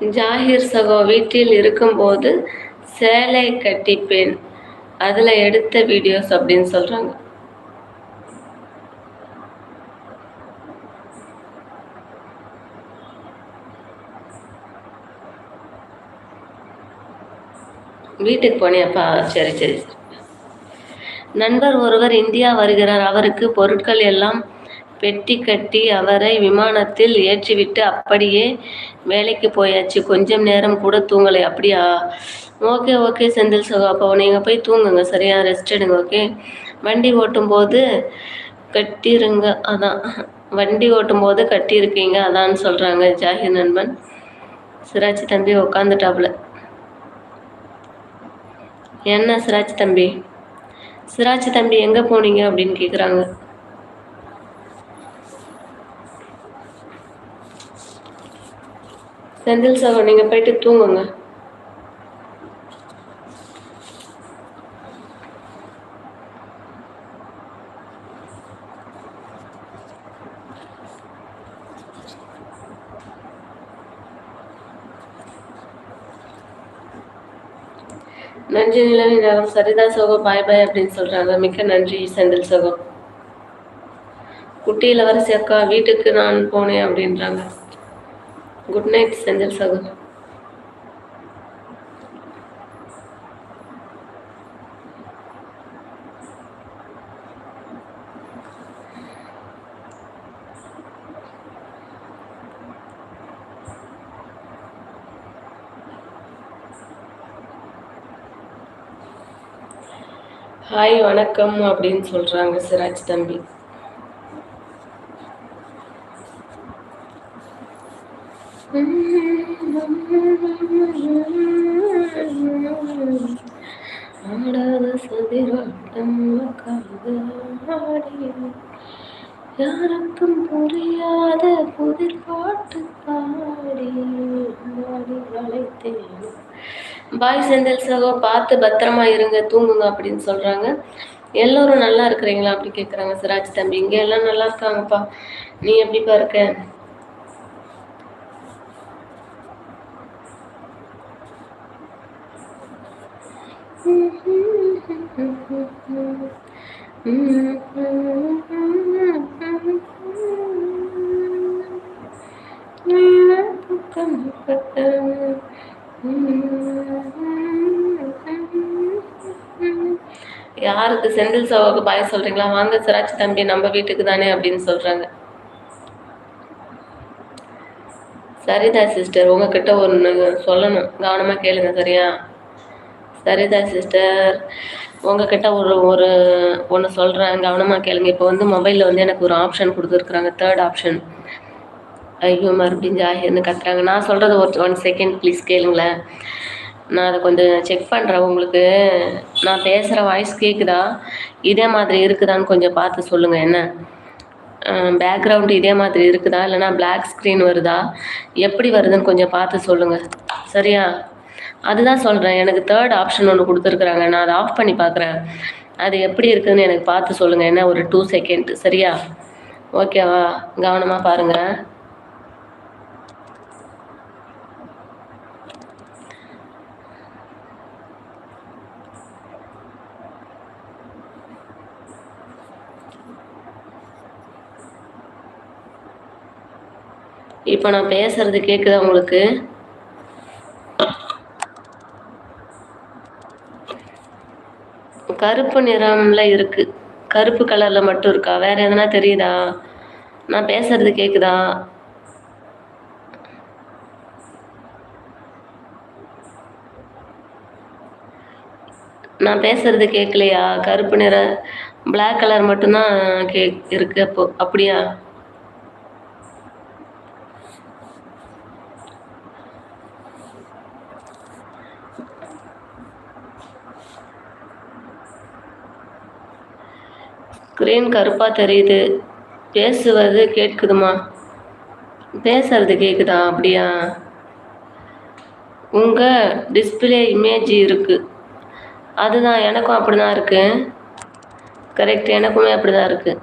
ஜாகிர் சகோ வீட்டில் இருக்கும்போது சேலை கட்டிப்பேன். அதில் எடுத்த வீடியோஸ் அப்படின்னு சொல்கிறாங்க வீட்டுக்கு போனியாப்பா. சரி சரி சரி. நண்பர் ஒருவர் இந்தியா வருகிறார். அவருக்கு பொருட்கள் எல்லாம் பெட்டி கட்டி அவரை விமானத்தில் ஏற்றிவிட்டு அப்படியே வேலைக்கு போயாச்சு. கொஞ்சம் நேரம் கூட தூங்கலை. அப்படியா? ஓகே ஓகே செந்தில் சகோ. அப்போ நீங்கள் போய் தூங்குங்க. சரியா? ரெஸ்ட் எடுங்க ஓகே வண்டி ஓட்டும்போது கட்டிருங்க. அதான். வண்டி ஓட்டும்போது கட்டியிருக்கீங்க. அதான்னு சொல்கிறாங்க ஜாகிர் நண்பன். சிராஜ் தம்பி உக்காந்துட்டாப்புல. என்ன சிராஜ் தம்பி? சிராஜ் தம்பி எங்கே போனீங்க அப்படின்னு கேட்குறாங்க செந்தில் சகோ நீங்க போயிட்டு தூங்குங்க. நன்றி நிலவி நலம் சரிதா சோகோ பாய் பாய் அப்படின்னு சொல்றாங்க. மிக்க நன்றி செந்தில் சகோ. குட்டி இளவரசி அக்கா வீட்டுக்கு நான் போனேன் அப்படின்றாங்க. குட் நைட் செந்தில் சகோ ஹாய் வணக்கம் அப்படின்னு சொல்றாங்க சிராஜ் தம்பி. ஆடாத சதிராட்டம் யாருக்கும் புரியாத புதிர் பாட்டு பாடி பாடி அழைத்தேன் பாய் செந்தில் சகோ பார்த்து பத்திரமா இருங்க தூங்குங்க அப்படின்னு சொல்றாங்க. எல்லோரும் நல்லா இருக்கிறீங்களா அப்படி கேட்குறாங்க சிராஜ் தம்பி. இங்கே எல்லாம் நல்லா இருக்காங்கப்பா. நீ எப்படிப்பா இருக்க யாருக்கு செந்தில் சவாவுக்கு பாய சொல்றீங்களா? வாங்க சிராஜ் தம்பி நம்ம வீட்டுக்கு தானே அப்படின்னு சொல்றாங்க. சரிதா சிஸ்டர் உங்ககிட்ட ஒன்று சொல்லணும். கவனமாக கேளுங்க சரியா? சரிதா சிஸ்டர் உங்ககிட்ட ஒரு ஒரு ஒன்று சொல்கிறேன் கவனமாக கேளுங்க. இப்போ வந்து மொபைலில் வந்து எனக்கு ஒரு ஆப்ஷன் கொடுத்துருக்குறாங்க. தேர்ட் ஆப்ஷன் ஐயோ மறுபடியும் ஜாகிர்னு கத்துறாங்க. நான் சொல்கிறது ஒரு ஒன் செகண்ட் ப்ளீஸ் கேளுங்களேன். நான் அதை கொஞ்சம் செக் பண்ணுறேன் உங்களுக்கு. நான் பேசுகிற வாய்ஸ் கேட்குதா இதே மாதிரி இருக்குதான்னு கொஞ்சம் பார்த்து சொல்லுங்கள் என்ன? பேக்ரவுண்டு இதே மாதிரி இருக்குதா? இல்லைனா பிளாக் ஸ்க்ரீன் வருதா? எப்படி வருதுன்னு கொஞ்சம் பார்த்து சொல்லுங்கள் சரியா? அதுதான் சொல்கிறேன் எனக்கு தேர்ட் ஆப்ஷன் ஒன்று கொடுத்துருக்குறாங்க. நான் அதை ஆஃப் பண்ணி பார்க்குறேன். அது எப்படி இருக்குதுன்னு எனக்கு பார்த்து சொல்லுங்கள் என்ன ஒரு டூ செகண்ட் சரியா? ஓகேவா கவனமாக பாருங்கள் இப்போ நான் பேசுறது கேட்குதா உங்களுக்கு? கருப்பு நிறம்ல இருக்கு. கருப்பு கலர்ல மட்டும் இருக்கா? வேற எதனா தெரியுதா? நான் பேசுறது கேக்குதா? நான் பேசுறது கேட்கலையா கருப்பு நிற பிளாக் கலர் மட்டும்தான் கே இருக்கு அப்போ. அப்படியா? ஸ்க்ரீன் கருப்பாக தெரியுது. பேசுவது கேட்குதுமா? பேசுறது கேட்குதா? அப்படியா? உங்கள் டிஸ்பிளே இமேஜ் இருக்குது அதுதான் எனக்கும் அப்படி தான் இருக்குது கரெக்ட் எனக்குமே அப்படி தான் இருக்குது